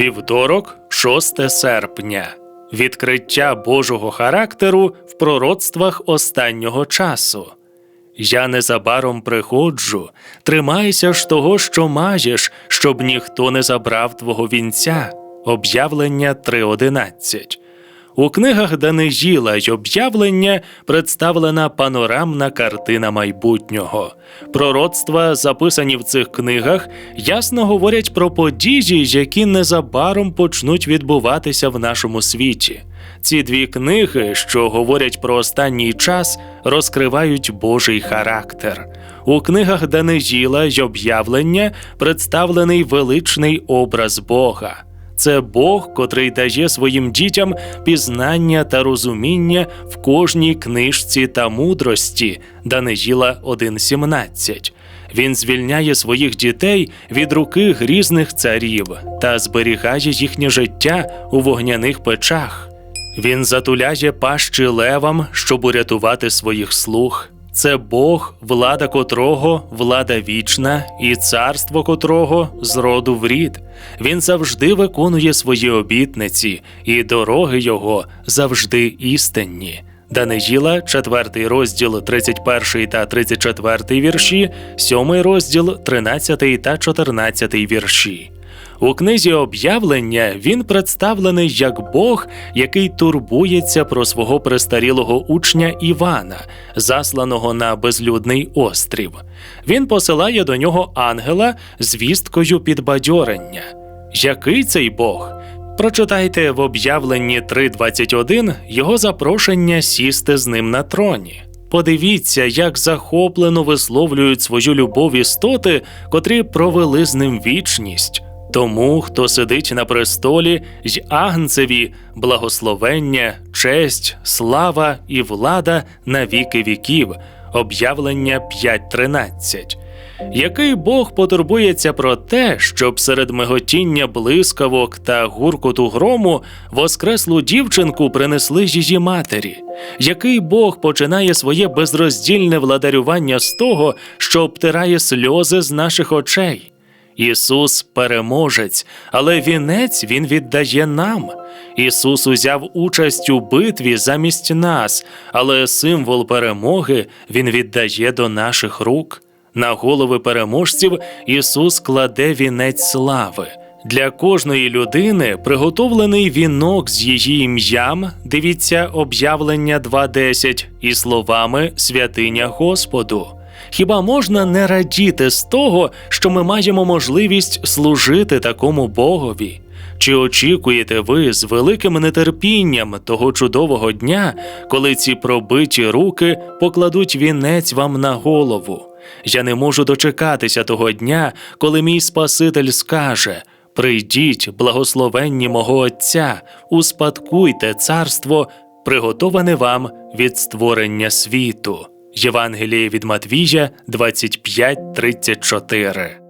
Вівторок, 6 серпня. Відкриття Божого характеру в пророцтвах останнього часу. Я незабаром приходжу, тримайся ж того, що маєш, щоб ніхто не забрав твого вінця. Об'явлення 3.11. У книгах Даниїла й об'явлення представлена панорамна картина майбутнього. Пророцтва, записані в цих книгах, ясно говорять про події, які незабаром почнуть відбуватися в нашому світі. Ці дві книги, що говорять про останній час, розкривають Божий характер. У книгах Даниїла й об'явлення представлений величний образ Бога. Це Бог, котрий дає своїм дітям пізнання та розуміння в кожній книжці та мудрості Даниїла 1.17. Він звільняє своїх дітей від руки грізних царів та зберігає їхнє життя у вогняних печах. Він затуляє пащі левам, щоб урятувати своїх слуг. Це Бог, влада котрого влада вічна, і царство котрого з роду в рід. Він завжди виконує свої обітниці, і дороги його завжди істинні. Даниїла, 4 розділ 31 та 34 вірші, 7 розділ 13 та 14 вірші. У книзі об'явлення він представлений як Бог, який турбується про свого престарілого учня Івана, засланого на безлюдний острів. Він посилає до нього ангела з вісткою підбадьорення. Який цей Бог? Прочитайте в об'явленні 3.21 його запрошення сісти з ним на троні. Подивіться, як захоплено висловлюють свою любов істоти, котрі провели з ним вічність. Тому, хто сидить на престолі, й агнцеві, благословення, честь, слава і влада на віки віків. Об'явлення 5.13. Який Бог потурбується про те, щоб серед миготіння блискавок та гуркоту грому воскреслу дівчинку принесли її матері? Який Бог починає своє безроздільне владарювання з того, що обтирає сльози з наших очей? Ісус переможець, але вінець Він віддає нам. Ісус узяв участь у битві замість нас, але символ перемоги Він віддає до наших рук. На голови переможців Ісус кладе вінець слави. Для кожної людини приготовлений вінок з її ім'ям, дивіться об'явлення 2.10 і словами святиня Господу. Хіба можна не радіти з того, що ми маємо можливість служити такому Богові? Чи очікуєте ви з великим нетерпінням того чудового дня, коли ці пробиті руки покладуть вінець вам на голову? Я не можу дочекатися того дня, коли мій Спаситель скаже: Прийдіть, благословенні мого Отця, успадкуйте царство, приготоване вам від створення світу. Євангеліє від Матвія 25.34